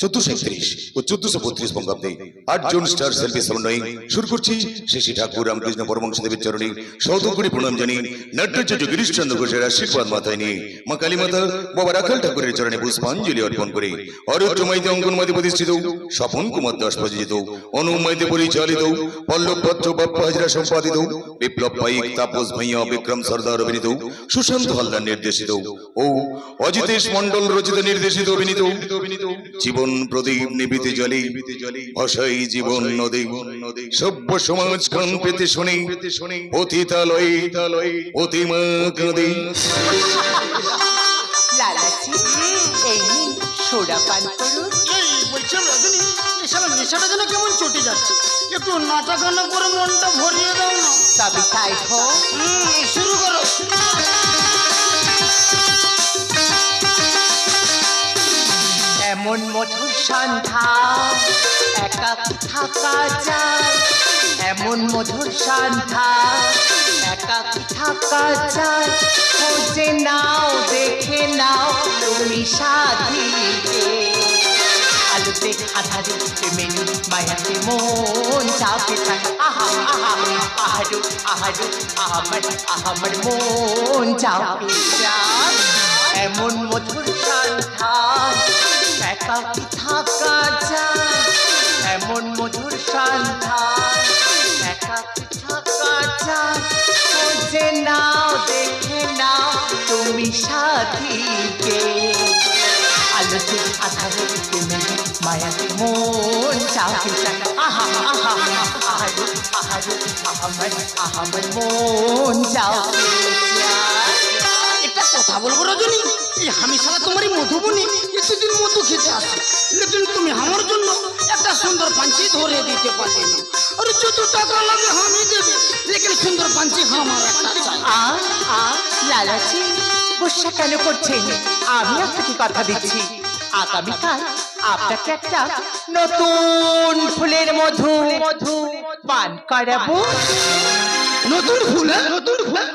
চোদ্দশো একত্রিশ ও চোদ্দশো বত্রিশ বঙ্গাব্দে আটজন স্টার সেলফি সমন্বয়ে শুরু করছি শ্রী ঠাকুর রামকৃষ্ণ পরমংশ চরণে শতকরি প্রণাম জানি নাট্যাচার্য গিরিশ ঘোষের আশীর্বাদ মাথায় নিয়ে মা কালী মাতা বাবা রাখাল ঠাকুরের চরণে পুষ্পাঞ্জলি অর্পণ করে অরুদ্র মাইতে প্রতিষ্ঠিত স্বপন কুমার দাস প্রযোজিত অনুমাইতে পরিচালিত পল্লব পত্র বাপ্পা হাজরা সম্পাদিত বিপ্লব পাইক তাপস ভাইয়া বিক্রম সর্দার অভিনীত সুশান্ত হালদার নির্দেশিত ও অজিতেশ মন্ডল রচিত নির্দেশিত অভিনীত জীবন প্রদীপ নিবিতে জলে ভাষাই জীবন নদী। সভ্য সমাজ কান পেতে শুনে পতিতালয় অতিমা কাঁদে। লালাচি এই সোডা পান করুন। বলছিলাম রজনী এসব নেশাটা যেন কেমন চটে যাচ্ছে। একটু নাটা গানা করে মনটা ভরিয়ে দাও না। তবে তাই হোক। শুরু করো। এমন মধুর সন্ধ্যা একা থাকা যায়। এমন মধুর সন্ধ্যা একা থাকা যায়। খোঁজে নাও, দেখে নাও, তুমি সাথীকে আলোতে আধারে প্রেমের মায়াতে মন চাপে থাকে। আহা আহা, আহারু আহারু, আহামার আহামার মন চাপে যায়। এমন মধুর সন্ধ্যা একাকি থাকা যায়? এমন মধুর সন্ধ্যা একাকি থাকা যায়? খোঁজে নাও দেখে নাও তুমি সাথীকে আলোতে আধারে প্রেমে মায়াতে মন চাপে থাকে। আহা আহা আহারু আহারু আহামার মন যায়। একটা কথা বলব রজনী? এই আমি সারা তোমারই মধুবনী এতদিন মধু খেতে আসে। লেকিন তুমি আমার জন্য একটা সুন্দর পাঞ্চি ধরে দিতে পারলে না। আরে যত টাকা লাগে আমি দেবে, লেকিন সুন্দর পাঞ্চি আমার একটা চাই। আ আ লালাচি গুসা কেন করছেন আমি আপনাকে কথা দিচ্ছি। আগামীকাল আপনাকে একটা নতুন ফুলের মধু মধু পান করাবো। নতুন ফুল? নতুন ফুল?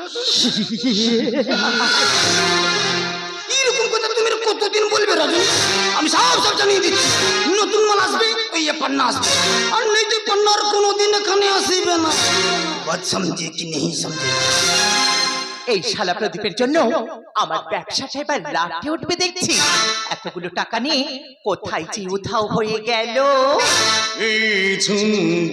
এরকম কথা তুমি কতদিন বলবে রজনী? আমি সব সব জানিয়ে দিচ্ছি। নতুন মাল আসবে ওই পান্না আসবে। আর নেই তো পান্না আর কোনোদিন এখানে আসবে না। বাত সমঝে কি নেই সমঝে। এই শালা প্রদীপের জন্য আমার ব্যবসাটা এবার লাটে উঠবে দেখছি। এতগুলো টাকা নিয়ে কোথায় যে উধাও হয়ে গেল। এই ছন্দ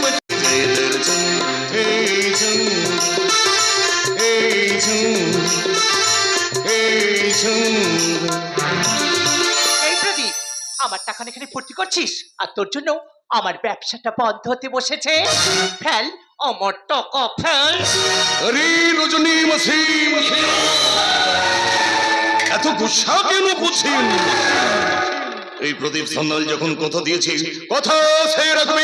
আমার টাকা এখানে ভর্তি করছিস? আর তোর জন্য আমার ব্যবসাটা বন্ধ হতে বসেছে। ফেল আমার টাকা ফেল। আরে রজনী মাসি এত গুসা কেন বুঝছেন এই প্রদীপ সান্যাল যখন কথা দিয়েছে, কথা সে রাখবে।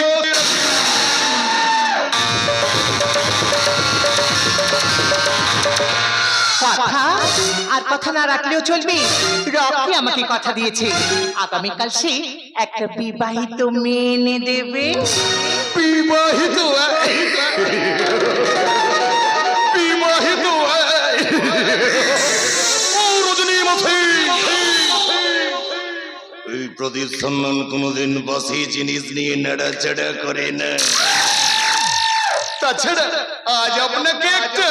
কথা। আর কথা না রাখলেও চলবে। রকি আমাকে কথা দিয়েছে। আগামীকাল সে একটা বিবাহিত মেয়ে এনে দেবে। বিবাহিত এই কোনোদিন বাসি জিনিস নিয়ে নাড়াচাড়া করে না। তাছাড়া আজ আপনাকে একটা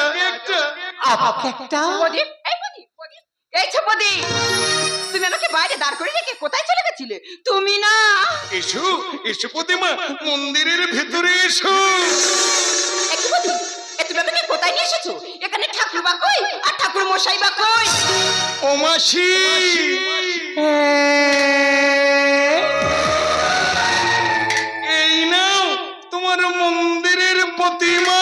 আমাকে একটা প্রদীপ এই প্রদীপ প্রদীপ এই যে প্রদীপ তুমি আমাকে বাইরে দাঁড় করে রেখে কোথায় চলে গেছিলে? তুমি না। এসো এসো প্রতিমা মন্দিরের ভেতরে এসো। একটু প্রদীপ এ তুমি আমাকে কোথায় নিয়ে এসেছ? এখানে ঠাকুর বা কই? আর ঠাকুর মশাই বা কই? ও মাসি। এই নাও তোমার মন্দিরের প্রতিমা।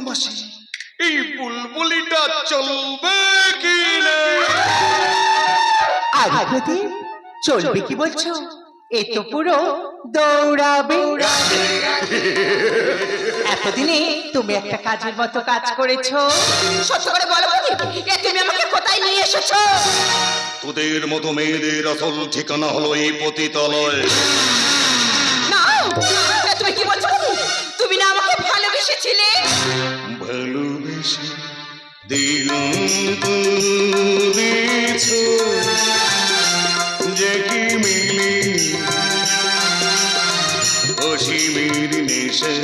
মাসি এই বুলবুলিটা চলবে কি না আর চলবে কি বলছো? এ তো পুরো দৌড়াবে। এতদিনে তুমি একটা কাজের মতো কাজ করেছ। সত্য করে বলো এ তুমি আমাকে কোথায় নিয়ে এসেছ? তোদের মতো মেয়েদের আসল ঠিকানা হলো এই পতিতালয়। দিলাম দিছ যে কি মিলি? অসীমের নেশে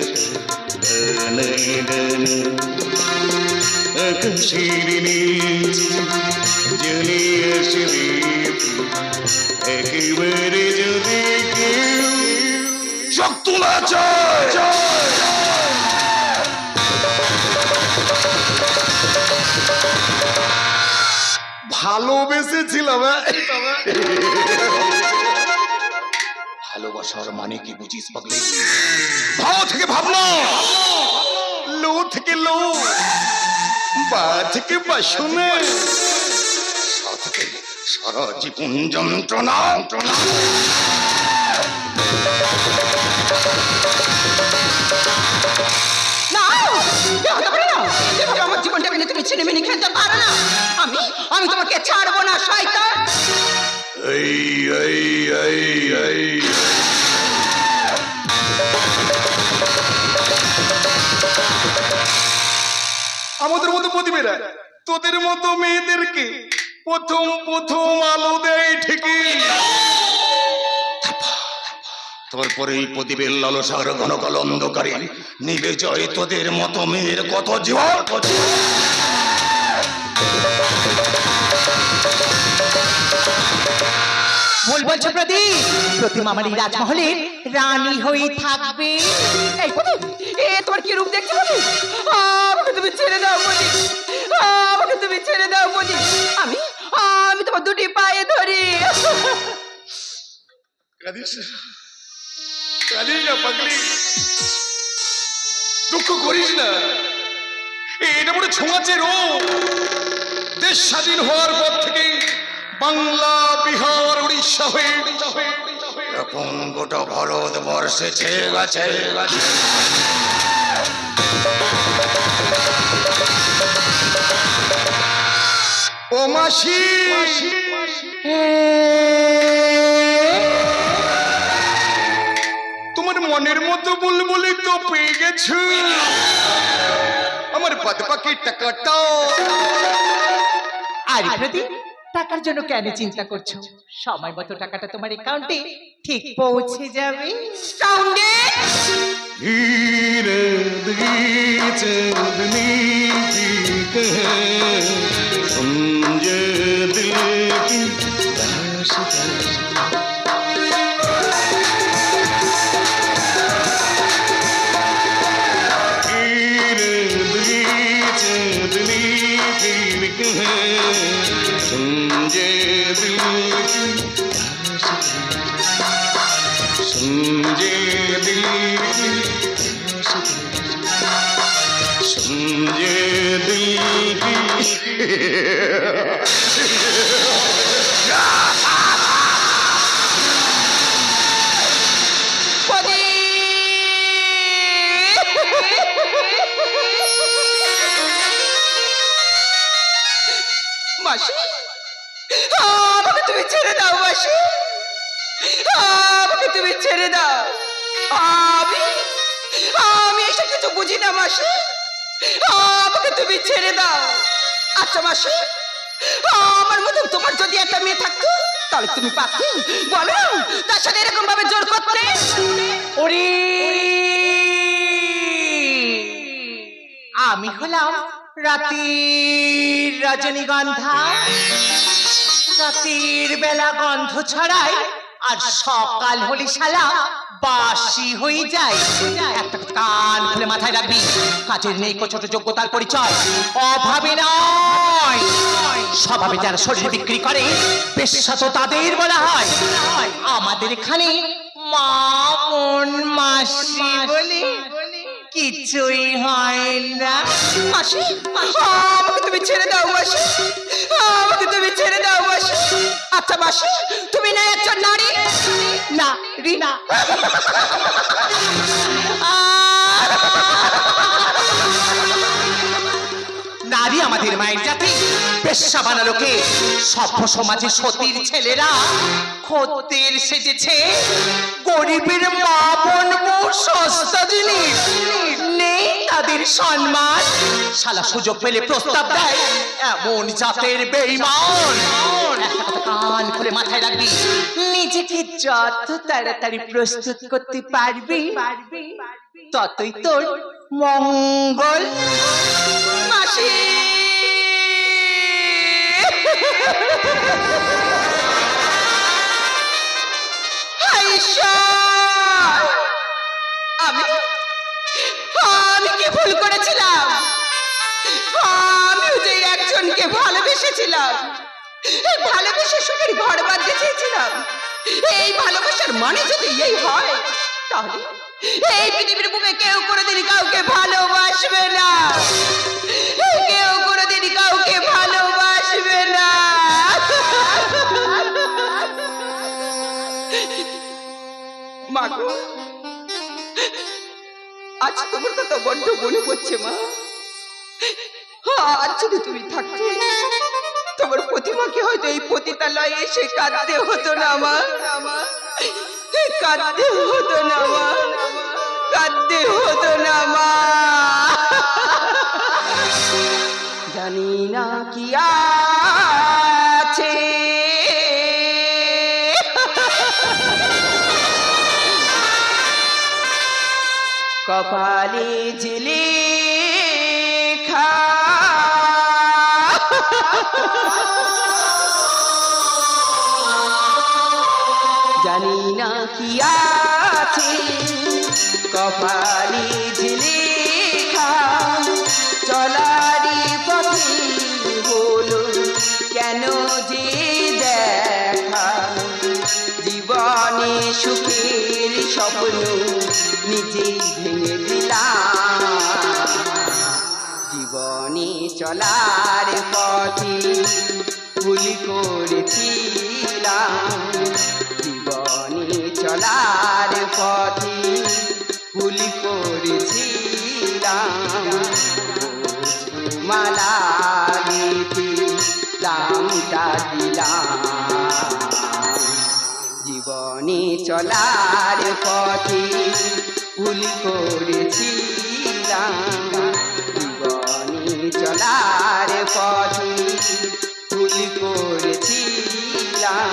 আকাশের নিচে, জ্বলিয়ে আসবে একেবারে যদি কেউ চোখ তোলা চায়! ভালোবেসেছিলাম হ্যাঁ? ভালোবাসার মানে কি বুঝিস, পাগলি? ভাও থেকে ভাবনা লো থেকে লো। বা থেকে থেকে সারা জীবন যন্ত্রণা যন্ত্রণা। না আমার তুমি খেলতে না। আমি আমি তোমাকে ছাড়বো না এই আমাদের মতো প্রতিবেরা তোদের মতো মেয়েদেরকে প্রথম প্রথম আলো দেয় ঠিকই। তারপরে এই প্রদীপের লালসার ঘন কাল অন্ধকারে নিবে জয় তোদের মতো মেয়ের কত জীবন। ভুল বলছো প্রদীপ? প্রতিমা আমার এই রাজমহলের রানী হয়ে থাকবে। এই প্রদীপ এ তোমার কি রূপ দেখছ প্রদীপ? আমাকে তুমি ছেড়ে দাও প্রদীপ আমাকে তুমি ছেড়ে দাও প্রদীপ। আমি আমি তোমার দুটি পায়ে ধরি। কাঁদিস না। পাগলি দুঃখ করিস না এটা বড় ছোঁয়াচে রোগ দেশ স্বাধীন হওয়ার পর থেকে বাংলা বিহার উড়িষ্যা হয়ে এখন গোটা ভারতবর্ষে গেছে গেছে ও মাসি মনের মতো বুলবুলি তো পেয়ে গেছে। আমার বাদ পাখি টাকাটা। আর ইফরাদি টাকার জন্য কেন চিন্তা করছ? সময় মতো টাকাটা তোমার অ্যাকাউন্টে ঠিক পৌঁছে যাবে। সাউন্ডে কি Sunjay Dil Sunjay Dil মাসি আমাকে তুমি ছেড়ে দাও মাসি আমাকে তুমি ছেড়ে দাও। আমি আমি এসব কিছু বুঝি না, মাসি। আমাকে তুমি ছেড়ে দাও। আচ্ছা মাসি, আমার মতন তোমার যদি একটা মেয়ে থাকতো, তাহলে তুমি পারতে। বলো, তার সাথে এরকম ভাবে জোর করতে? ওরে! আমি হলাম রাতের রজনীগন্ধা রাতের বেলা গন্ধ ছড়াই আর সকাল হলে শালা, বাসি হয়ে যায় একটা কান খুলে মাথায় রাখবি, কাজের নেই ছোট যোগ্যতার পরিচয়। অভাবে নয়। স্বভাবে যারা শরীর বিক্রি করে, পেশা তো তাদের বলা হয়। আমাদের এখানে মা বোন মাসি বলে কিছুই হয় না। মাসি তুমি ছেড়ে দাও, মাসি। আচ্ছা মাসি তুমি না একজন নারী? না, রিনা। নারী আমাদের মায়ের জাতি, পেশা বানালোকে সভ্য সমাজে সতীর ছেলেরা। খদ্দের সেজেছে, গরিবের মা বোন সস্তা জিনিস। নেই তাদের সম্মান। শালা সুযোগ পেলে প্রস্তাব দেয়। এমন জাতের বেইমান। কান খুলে মাথায় রাখবি। নিজেকে যত তাড়াতাড়ি প্রস্তুত করতে পারবি ততই তোর মঙ্গল মাসি আমি আমি কি ভুল করেছিলাম? আমিও যে একজনকে ভালোবেসেছিলাম। ভালোবেসে সুখের ঘর বাঁধতে চেয়েছিলাম এই ভালোবাসার মানে যদি এই হয়, তাহলে এই পৃথিবীর বুকে কেউ কোনোদিন কাউকে ভালোবাসবে না। কেউ কোনোদিন কাউকে ভালোবাসবে না। মাগো আজ তোমার কথা বড্ড মনে পড়ছে, মা। আজ যদি তুমি থাকতে, তোমার প্রতিমাকে হয়তো এই পতিতালয়ে এসে কাঁদতে হতো না আমার কাঁদতে হতো না, মা। কাঁদতে হতো না, মা। জানি না কি আছে কপালে জেলে খা। জানি না কি আছে কপালে জেলে খা। চলারি পথে হলো কেন জীবনে সুখের স্বপ্ন নিজেই ভেঙে দিলাম। জীবনে চলার পথে ভুল করেছিলাম। জীবনে চলার পথে ভুল করেছিলাম। মালা দামটা দিলাম। জীবনে চলার পথে ভুল করেছিলাম জীবনে চলার পথে ভুল করেছিলাম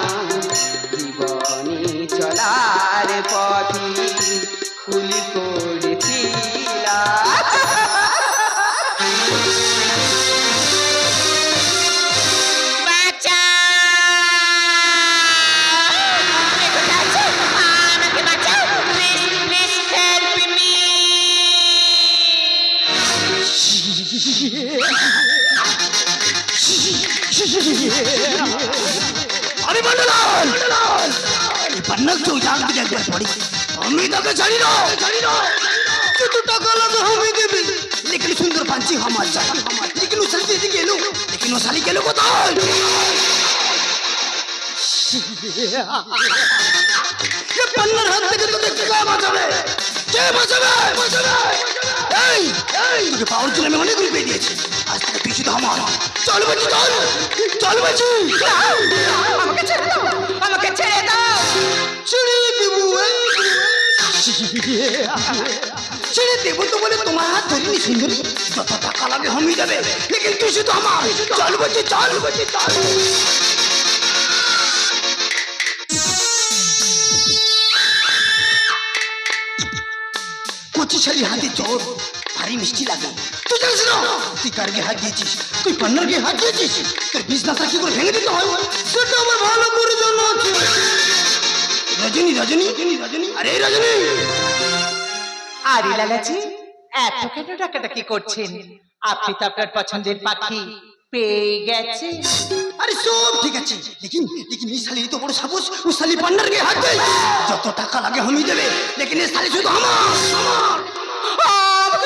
জীবনে চলার পথে ভুল করেছিলাম মন্ডল পান্নাল তুই ডাকবি একবার পড়ি। আমি তোকে জানি না। জানি না তুই টাকা লাগে আমি দেবি। লেকিন সুন্দর পাঞ্চি আমার চাই লেকিন ও সালি দিকে এলো। লেকিন ও সালি গেল কোথায়? এ পান্নার হাত থেকে পাওয়ার জন্য আমি অনেক রূপে দিয়েছি। আজ থেকে শুধু আমার চল বাঁচি চল। চল বাঁচি আমাকে ছেড়ে দাও আমাকে ছেড়ে দাও। ছেড়ে দেবো ছেড়ে দেবো। তো বলে তোমার হাত ধরিনি সুন্দরী। যত টাকা লাগে আমি দেবে লেকিন তুই শুধু আমার। চল চল বলছি চল। কচি শালি হাতে জোর ভারী মিষ্টি লাগে। তুই জানিস না? তুই কার গিয়ে হাত দিয়েছিস? তুই পান্নার গিয়ে হাত দিয়েছিস? তোর বিছনাটা কি করে ভেঙে দিতে হয়? সেটা আমার ভালো করে জানা আছে। রজনী রজনী রজনী আরে রজনী। আরে লালাজি এত কেন ডাকাডাকি করছেন? আপনি তো আপনার পছন্দের পাখি পেয়ে গেছে। আরে সব ঠিক আছে। লেকিন লেকিন এই শালির তো বড় সাহস ও শালি পান্নার গিয়ে হাত দেয়। যত টাকা লাগে আমি দেবে। লেকিন এই শালি শুধু আমার আমার।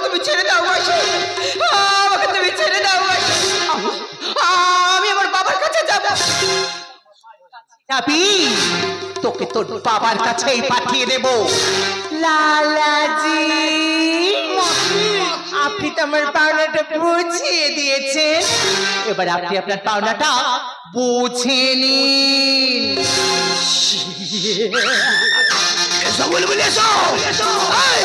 তুমি ছেড়ে দাও মাসি। আমাকে তুমি ছেড়ে দাও মাসি। আমি আমার বাবার কাছে যাব। যাবি? তোকে তোর বাবার কাছেই পাঠিয়ে দেব। লালাজি আপনি তো আমার পাওনাটা বুঝিয়ে দিয়েছেন। এবার আপনি আপনার পাওনাটা বুঝে নিন। এসো বলে বলে এসো। এই,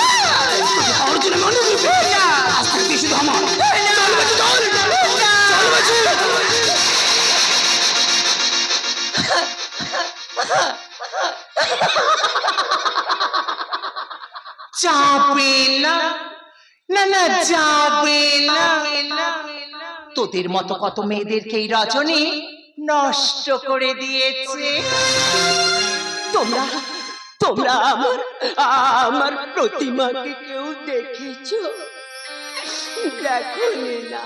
তোদের মতো কত মেয়েদেরকে এই রজনী নষ্ট করে দিয়েছে। তোমরা তোমরা আমার আমার প্রতিমাকে দেখেছ দেখো না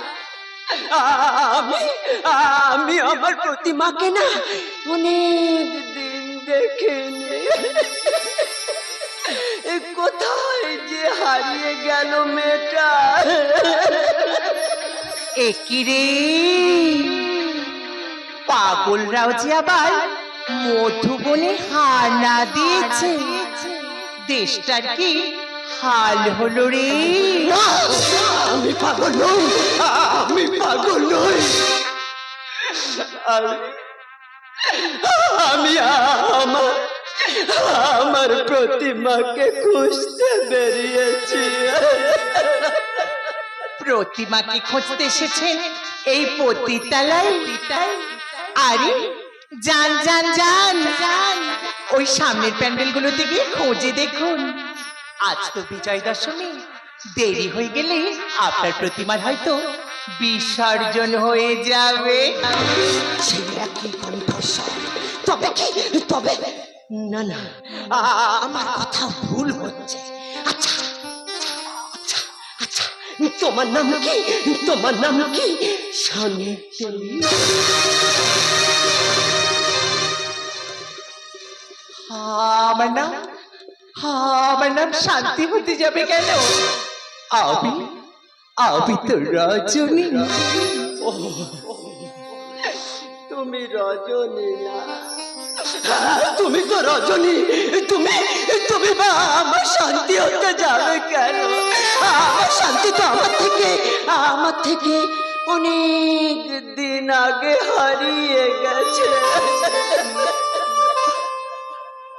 আমি আমি আমার প্রতিমাকে না অনেক দিন দেখিনি। কোথায় যে হারিয়ে গেল মেয়েটা? একিরে পাগলরাও যে আবার মধুবনে হানা দিয়েছে। দেশটার কি হাল হলো রে। আমি পাগল নই। আমি পাগল নই। আমি আমি আমার আমার প্রতিমাকে খুঁজতে বেরিয়েছি। প্রতিমাকে খুঁজতে এসেছেন এই পতিতালায়। আরে যান যান যান। ওই সামনের প্যান্ডেলগুলোতে গিয়ে খোঁজে দেখুন। আজ তো বিজয় দশমী। দেরি হয়ে গেলে আপনার প্রতিমার হয়তো বিসর্জন হয়ে যাবে। সেই একই তবে কি? তবে না না আমার কথা ভুল হচ্ছে। আচ্ছা আচ্ছা আচ্ছা তোমার নাম কি? তোমার নাম কি? শান্তি আমার নাম আমার নাম শান্তি হতে যাবে কেন? আমি আমি তো রজনী। তুমি রজনী তুমি তো রজনী। তুমি তুমি বা আমার শান্তি হতে যাবে কেন? আমার শান্তি তো আমার থেকে আমার থেকে অনেক দিন আগে হারিয়ে গেছে।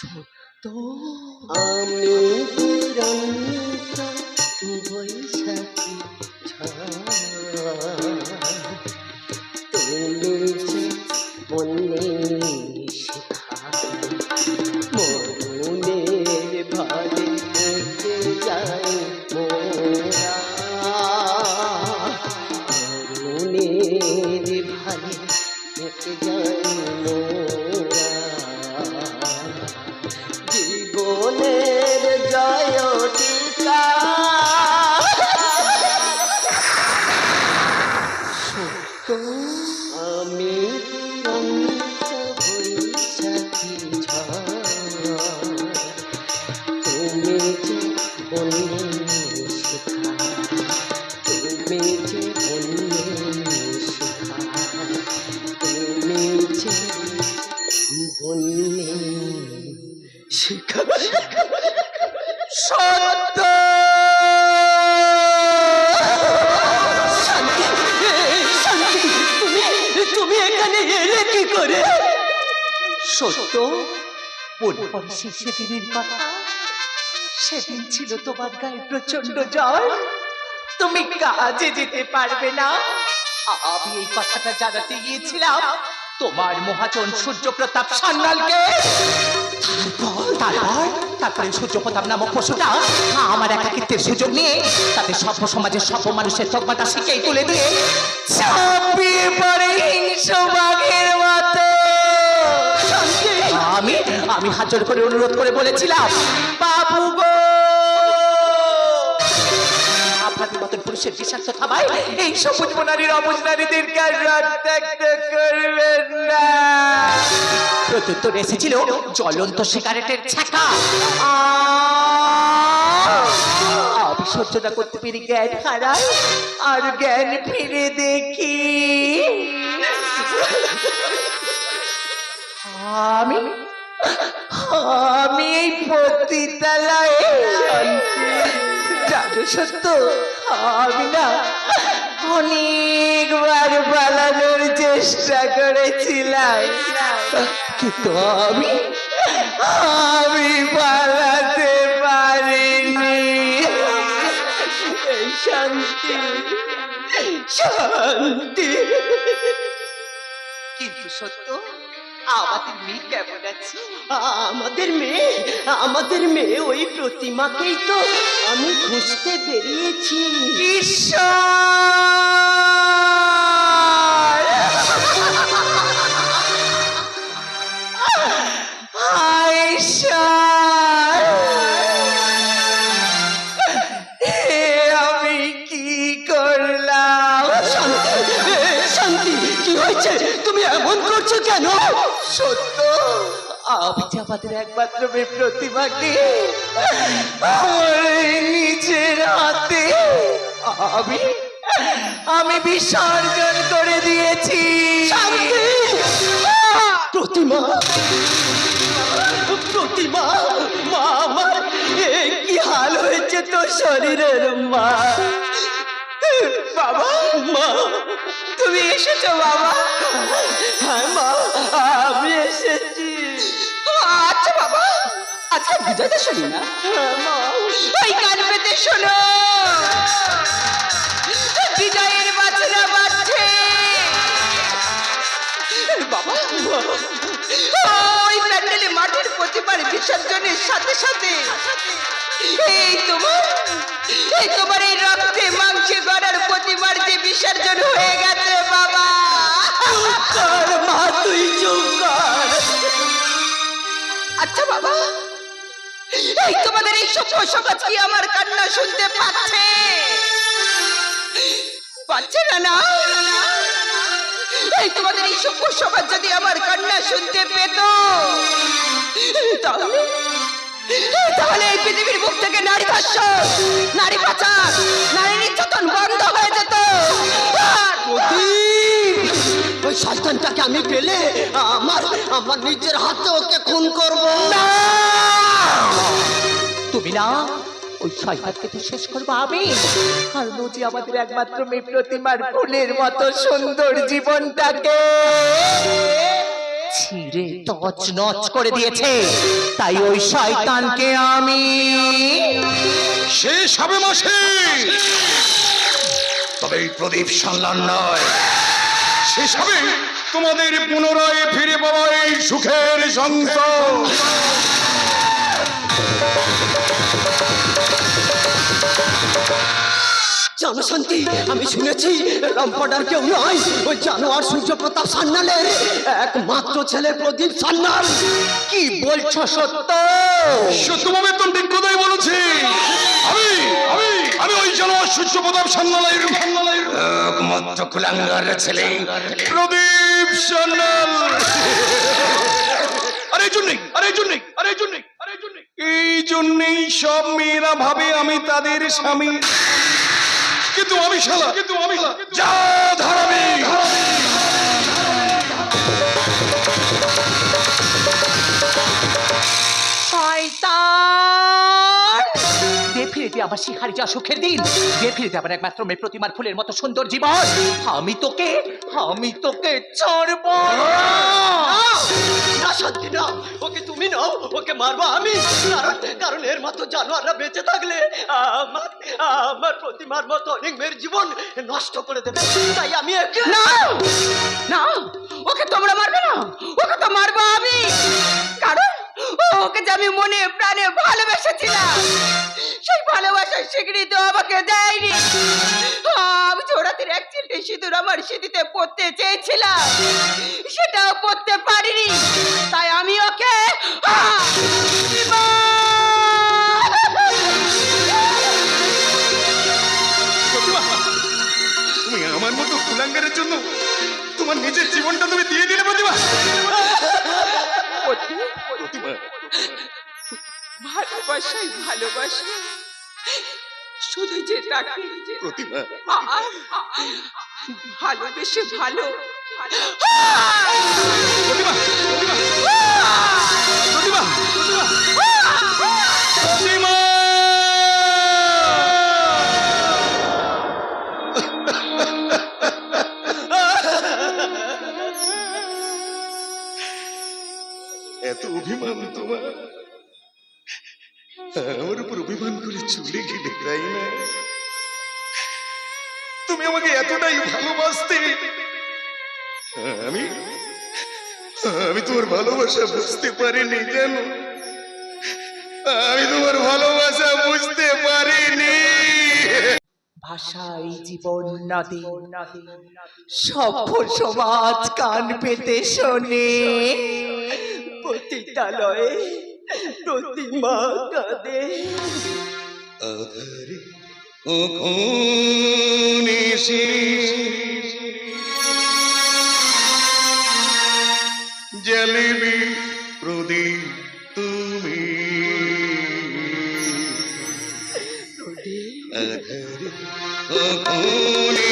সত্য আমি তুমি এখানে এলে কি করে? সত্য সেদিনের কথা সেদিন ছিল তোমার গায়ে প্রচণ্ড জ্বর তুমি কাজে যেতে পারবে না। আমি এই কথাটা জানাতে গিয়েছিলাম। তোমার মহাজন সূর্য প্রতাপ সান্যালকে? তারপর? তারপর? সূর্য প্রতাপ নামক পশুটা আমার একাকিত্বের সুযোগ নিয়ে তাদের সভ্য সমাজের সভ্য মানুষের তকমাটা শিখেই তুলে দিয়ে চাপিয়ে পড়ে হিংস্র বাঘের মতো। শান্তি আমি হাজার করে অনুরোধ করে বলেছিলাম, বাবু গো আপনাদের মতন পুরুষের বিষাক্ত থাবায় এই সবুজ নারীর অবুজ নারীদেরকে রক্তাক্ত করবেন না। প্রত্যুত্তরে এসেছিল জ্বলন্ত সিগারেটের ছাকা করতে পেরে জ্ঞান হারাই আর জ্ঞান ফিরে দেখি। আমি আমি এই পতিতালয়ে সত্য, আমি না অনেকবার পালানোর চেষ্টা করেছিলাম। কিন্তু আমি আমি পালাতে পারিনি। শান্তি শান্তি। কিন্তু সত্য আমাদের মেয়ে কেমন আছে? আমাদের মেয়ে আমাদের মেয়ে ওই প্রতিমাকেই তো আমি খুঁজতে বেরিয়েছি। ঈশ্বর! সত্য। আমি আমাদের একমাত্র মেয়ে প্রতিমাকে আমার নিজের হাতে আমি আমি বিসর্জন করে দিয়েছি। প্রতিমা প্রতিমা মা আমার কি হাল হয়েছে তোর শরীরের মা? বাবা, মা, তুমি এসেছ বাবা। হ্যাঁ মা, আমি এসেছি। আচ্ছা বাবা আচ্ছা বুঝাতে শুনি না? ওই কান পেতে শোনো। বিজয়ের বাচ্চারা বাজছে। বাবা, ওই প্যান্ডেলে মাটির প্রতিমার বিসর্জনের সাথে সাথে এই তোমার এই তোমার এই রক্তে মাংসে গড়ার প্রতিমার যে বিসর্জন হয়ে গেছে বাবা। কর মা তুই চুপ কর আচ্ছা বাবা। এই তোমাদের এই সভ্য সমাজ কি আমার কান্না শুনতে পাচ্ছে? পাচ্ছে না না? এই তোমাদের এই সভ্য সমাজ যদি আমার কান্না শুনতে পেত তাহলে তাহলে এই পৃথিবীর বুক থেকে নারী ধর্ষণ নারী পাচার নারী নির্যাতন বন্ধ হয়ে যেত। ওই শয়তানটাকে আমি পেলে আমার আমার নিজের হাতে ওকে খুন করব। তুমি না ওই শয়তানকে তো শেষ করব আমি। আর নজি আমাদের একমাত্র মেয়ে প্রতিমার ফুলের মতো সুন্দর জীবনটাকে। ছিঁড়ে নচ করে দিয়েছে। তাই ওই শয়তানকে আমি শেষ হবে মাসে তবে এই প্রদীপ সানলান নয়। শেষ হবে তোমাদের পুনরায় ফিরে পাওয়া এই সুখের সংসার। জানো শান্তি আমি শুনেছি রামপাড়ার কেউ নয় ওই জানোয়ার সূর্য প্রতাপ সান্যালের একমাত্র ছেলে প্রদীপ সান্যাল। কি বলছো সত্য? সত্যভাবে তো ঠিক কথাই বলেছি। আমি আমি আমি ওই জানোয়ার সূর্য প্রতাপ সান্যালের একমাত্র কুলাঙ্গার ছেলে প্রদীপ সান্যাল। আরে এই জন্যই আরে জন্যই আরে জন্যই আরে জন্যই। এই জন্যই সব মেয়েরা ভাবে আমি তাদের স্বামী। কিন্তু আমি শালা। কিন্তু আমি যা ধরাবি। শয়তান। দে ফিরে দে আমার শিখারি যা সুখের দিন। দে ফিরে দে আমার একমাত্র মেয়ে প্রতিমার ফুলের মতো সুন্দর জীবন। আমি তোকে আমি তোকে ছাড়ব। না শান্তি না ওকে তুমি নাও, ওকে মারবো আমি। কারণ কারণ এর মতো জানোয়াররা বেঁচে থাকলে আমার আমার প্রতিমার মতো অনেক মেয়ের জীবন নষ্ট করে দেবে। তাই আমি না না ওকে তোমরা মারবে না! ওকে তো মারবো আমি! কারণ, ওকে যে আমি মনে প্রাণে ভালোবেসেছিলাম, সেই ভালোবাসার স্বীকৃতি আমাকে দেয়নি। এক ছেলে সিঁদুর আমার সিঁড়িতে পড়তে চেয়েছিলাম। সেটাও পড়তে পারিনি। তাই আমি ওকে তুমি আমার মতো কুলাঙ্গের জন্য তোমার নিজের জীবনটা তুমি দিয়ে দিলে প্রতিমা প্রতিমা। ভালোবাসাই ভালোবাসা। শুধু যে তাকে ভালোবেসে ভালো প্রতিমা প্রতিমা! এত অভিমান তোমার। আমার উপর অভিমান করে চলে গেলে তাই না? তুমি আমাকে এতটাই ভালোবাসতে। আমি আমি তোমার ভালোবাসা বুঝতে পারিনি কেন? আমি তোমার ভালোবাসা বুঝতে পারিনি। ভাষাই জীবন নদী সফল সমাজ কান পেতে শোনে। পতিতালয়ে প্রতিমা কাঁদে। আধারে কখন এসে জ্বালিবি প্রদীপ তুমি। আধারে কখন এসে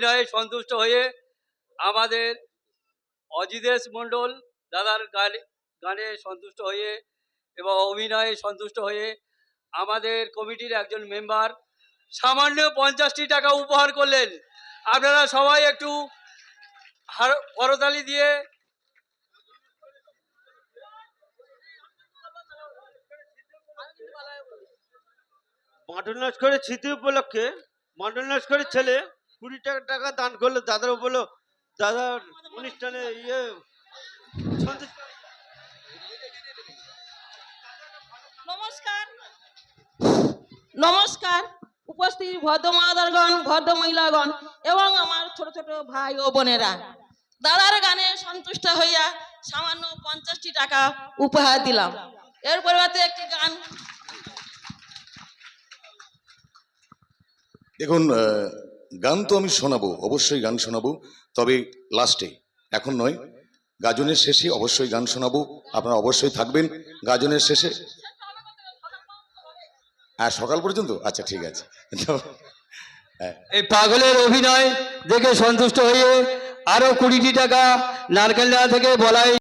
অভিনয়ে সন্তুষ্ট হয়ে আমাদের অজিতেশ মণ্ডল দাদার গানে গানে সন্তুষ্ট হয়ে এবং অভিনয়ে সন্তুষ্ট হয়ে আমাদের কমিটির একজন মেম্বার সামান্য পঞ্চাশটি টাকা উপহার করলেন। আপনারা সবাই একটু করতালি দিয়ে মাটন করে স্মৃতি উপলক্ষে মাটন করে ছেলে কুড়ি টাকা টাকা দান করল দাদার বলল দাদার অনুষ্ঠানে ইয়ে নমস্কার। নমস্কার। উপস্থিত ভদ্র মাদারগণ ভদ্র মহিলাগণ এবং আমার ছোট ছোট ভাই ও বোনেরা। দাদার গানে সন্তুষ্ট হইয়া সামান্য পঞ্চাশটি টাকা উপহার দিলাম। এর পরিবর্তে একটি গান। দেখুন গান তো আমি শোনাবো, অবশ্যই গান শোনাবো, তবে লাস্টে এখন নয়। গাজনের শেষে অবশ্যই গান শোনাবো, আপনারা অবশ্যই থাকবেন। গাজনের শেষে হ্যাঁ সকাল পর্যন্ত? আচ্ছা ঠিক আছে। এই পাগলের অভিনয় দেখে সন্তুষ্ট হয়ে আরও কুড়িটি টাকা নারকেল থেকে বলাই